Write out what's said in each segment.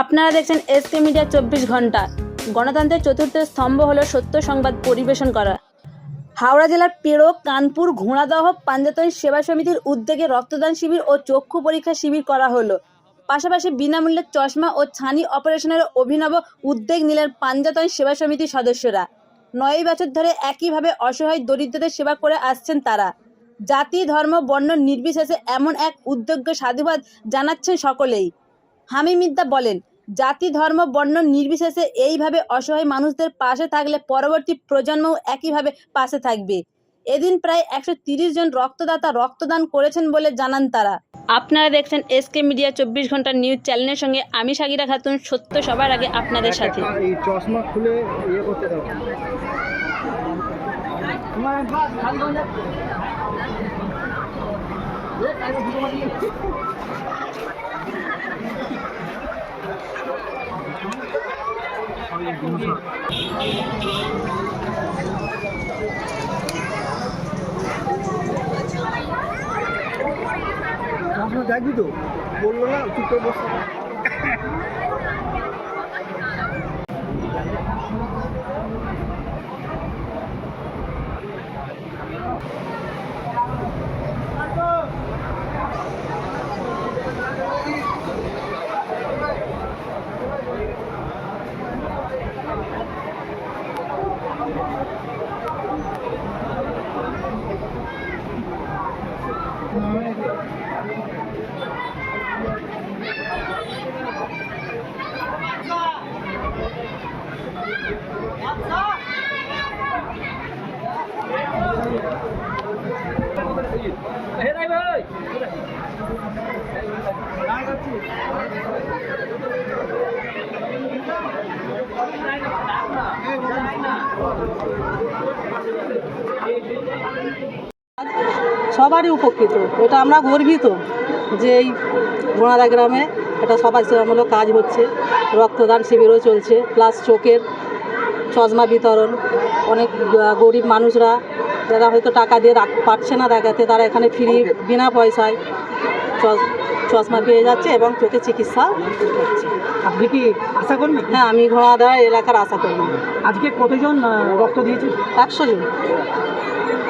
আপনারা দেখছেন SK media চব্বিশ ঘণ্টা। গণতন্ত্রের চতুর্থ স্তম্ভ হলো সত্য সংবাদ পরিবেশন করা। হাওড়া জেলার পেড়ো কানপুর, ঘোড়াদহ পাঞ্জাতন সেবা সমিতির উদ্যোগে রক্তদান শিবির ও চক্ষু পরীক্ষা শিবির করা হলো। পাশাপাশি বিনামূল্যে চশমা ও ছানি অপারেশনের অভিনব উদ্যোগ নিলেন পাঞ্জাতন সেবা সমিতির সদস্যরা। নয় বছর ধরে একইভাবে অসহায় দরিদ্রদের সেবা করে আসছেন তারা। জাতি, ধর্ম, বর্ণ নির্বিশেষে এমন এক উদ্যোগকে সাধুবাদ জানাচ্ছেন সকলেই। হামিমিদ্দা বলেন জাতি ধর্ম বর্ণ নির্বিশেষে এইভাবে অসহায় মানুষদের পাশে থাকলে পরবর্তী প্রজন্মও একইভাবে পাশে থাকবে। এদিন প্রায় একশো তিরিশ জন রক্তদাতা রক্তদান করেছেন বলে জানান তারা। আপনারা দেখছেন এসকে মিডিয়া চব্বিশ ঘণ্টা নিউজ চ্যানেলের সঙ্গে আমি সাগিরা খাতুন সত্য সবার আগে আপনাদের সাথে। এই চশমা খুলে ইয়ে করতে দাও। চশমা দেখবি তো? বলল না চুপ করে বসে থাক। সবারই উপকৃত। এটা আমরা গর্বিত যে এই ঘোড়াদা গ্রামে এটা সবার সেবামূলক কাজ হচ্ছে। রক্তদান শিবিরও চলছে প্লাস চোখের চশমা বিতরণ। অনেক গরিব মানুষরা যারা হয়তো টাকা দিয়ে রাখ পারছে না দেখাতে তারা এখানে ফ্রি বিনা পয়সায় চশমা পেয়ে যাচ্ছে এবং চোখে চিকিৎসা হচ্ছে আপনি কি আশা করবেন হ্যাঁ আমি ঘোড়াদা এলাকার আশা করি আজকে কতজন রক্ত দিয়েছে একশো জন।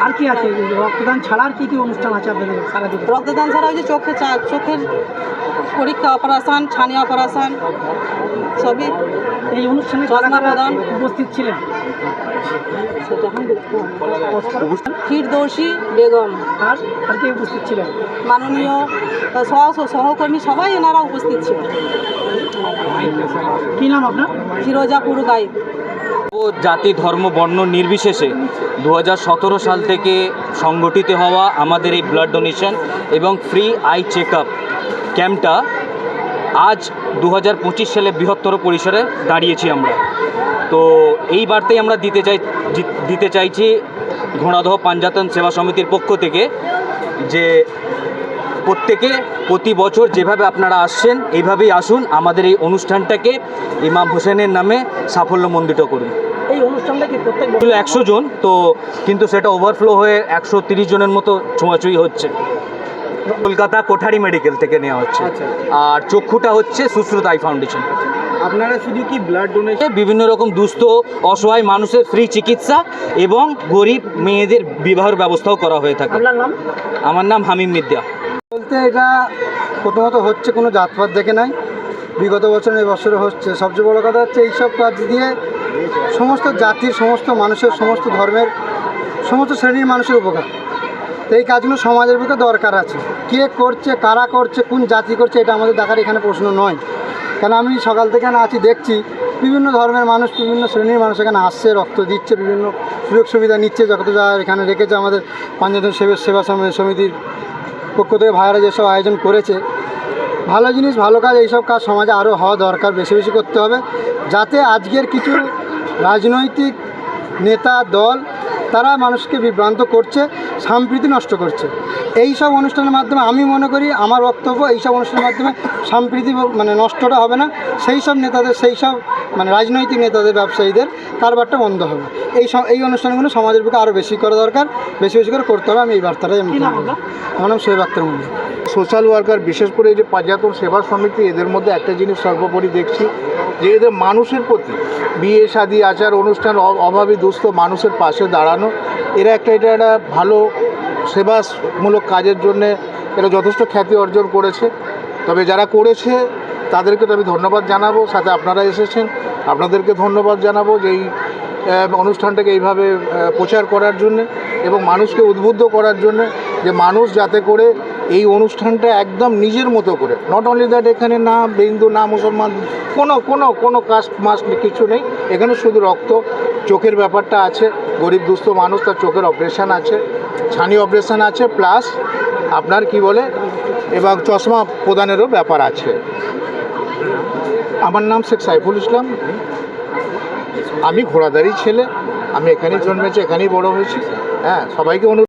আর কি আছে? রক্তদান ছাড়া আর কি কি অনুষ্ঠান আছে আপনাদের সারা দিনে রক্তদান ছাড়া ওই যে চোখে চোখের পরীক্ষা অপারেশন ছানি অপারেশন সবই এই অনুষ্ঠানে চশমা প্রদান। উপস্থিত ছিলেন? এখন বেগম। আর আর কে উপস্থিত ছিলেন? মাননীয় সহ সহকর্মী সবাই এনারা উপস্থিত ছিল কি নাম আপনার? ফিরোজাপুর গাইড ও জাতি ধর্ম বর্ণ নির্বিশেষে দু হাজার সতেরো সাল থেকে সংগঠিত হওয়া আমাদের এই ব্লাড ডোনেশন এবং ফ্রি আই চেক আপ ক্যাম্পটা আজ দু হাজার পঁচিশ সালে বৃহত্তর পরিসরে দাঁড়িয়েছি আমরা। তো এই বার্তাই আমরা দিতে চাই দিতে চাইছি ঘোড়াদহ পাঞ্জাতন সেবা সমিতির পক্ষ থেকে যে প্রত্যেকে প্রতি বছর যেভাবে আপনারা আসছেন এইভাবেই আসুন আমাদের এই অনুষ্ঠানটাকে ইমাম হোসেনের নামে সাফল্যমণ্ডিত করুন। এই অনুষ্ঠানটা কি প্রত্যেক একশো জন তো কিন্তু সেটা ওভারফ্লো হয়ে একশো তিরিশ জনের মতো ছোঁয়াছুঁই হচ্ছে। কলকাতা কোঠারি মেডিকেল থেকে নেওয়া হচ্ছে। আচ্ছা। আর চক্ষুটা হচ্ছে সুশ্রুত আই ফাউন্ডেশন। আপনারা শুধু কি ব্লাড ডোনেশন বিভিন্ন রকম দুস্থ অসহায় মানুষের ফ্রি চিকিৎসা এবং গরিব মেয়েদের বিবাহের ব্যবস্থাও করা হয়ে থাকে। আপনার নাম? আমার নাম হামিম মিদ্যা। বলতে এটা প্রথমত হচ্ছে কোনো জাতপাত দেখে নাই। বিগত বছর এই বছরে হচ্ছে। সবচেয়ে বড় কথা হচ্ছে এইসব কাজ দিয়ে সমস্ত জাতির সমস্ত মানুষের সমস্ত ধর্মের সমস্ত শ্রেণির মানুষের উপকার। এই কাজগুলো সমাজের বুকে দরকার আছে। কে করছে, কারা করছে, কোন জাতি করছে, এটা আমাদের দেখার এখানে প্রশ্ন নয়। কারণ আমি সকাল থেকে এখানে আছি, দেখছি বিভিন্ন ধর্মের মানুষ, বিভিন্ন শ্রেণির মানুষ এখানে আসছে, রক্ত দিচ্ছে, বিভিন্ন সুযোগ সুবিধা নিচ্ছে, যত যা এখানে রেখেছে আমাদের পাঞ্জাতন সেবা সেবা সমিতির পক্ষ থেকে ভাইয়েরা যেসব আয়োজন করেছে, ভালো জিনিস, ভালো কাজ, এইসব কাজ সমাজে আরও হওয়া দরকার, বেশি বেশি করতে হবে, যাতে আজকের কিছু রাজনৈতিক নেতা, দল তারা মানুষকে বিভ্রান্ত করছে সাম্প্রীতি নষ্ট করছে। এই সব অনুষ্ঠানের মাধ্যমে আমি মনে করি আমার বক্তব্য এই সব অনুষ্ঠানের মাধ্যমে সাম্প্রীতি মানে নষ্টটা হবে না। সেই সব নেতাদের সেই সব মানে রাজনৈতিক নেতাদের ব্যবসায়ীদের কারবারটা বন্ধ হবে। এই সব এই অনুষ্ঠানগুলো সমাজের বুকে আরও বেশি করা দরকার বেশি বেশি করে করতে হবে। আমি এই বার্তাটাই আমি মনে? আমার নাম শোয়েব আক্তার মন্দির সোশ্যাল ওয়ার্কার বিশেষ করে যে পাঁচাতন সেবা সমিতি, এদের মধ্যে একটা জিনিস সর্বোপরি দেখছি, যে এদের মানুষের প্রতি বিয়ে, শাদী, আচার, অনুষ্ঠান অভাবী, দুস্থ মানুষের পাশে দাঁড়ানো, এরা একটা, এটা একটা ভালো সেবামূলক কাজের জন্যে এরা যথেষ্ট খ্যাতি অর্জন করেছে। তবে যারা করেছে, তাদেরকে তো আমি ধন্যবাদ জানাব। সাথে আপনারা এসেছেন, আপনাদেরকে ধন্যবাদ জানাব যে এই অনুষ্ঠানটাকে এইভাবে প্রচার করার জন্য এবং মানুষকে উদ্বুদ্ধ করার জন্য যে মানুষ যাতে করে এই অনুষ্ঠানটা একদম নিজের মতো করে। নট অনলি দ্যাট এখানে না হিন্দু, না মুসলমান, কোনো কোনো কোনো কাস্ট মাস্ট কিছু নেই। এখানে শুধু রক্ত, চোখের ব্যাপারটা আছে। গরিব, দুস্থ মানুষ, তার চোখের অপারেশান আছে। ছানি অপারেশান আছে প্লাস আপনার কি বলে, এবং চশমা প্রদানেরও ব্যাপার আছে। আমার নাম শেখ সাইফুল ইসলাম। আমি ঘোড়াদারি ছেলে। আমি এখানেই জন্মেছি, এখানেই বড় হয়েছি। হ্যাঁ সবাইকে অনুরোধ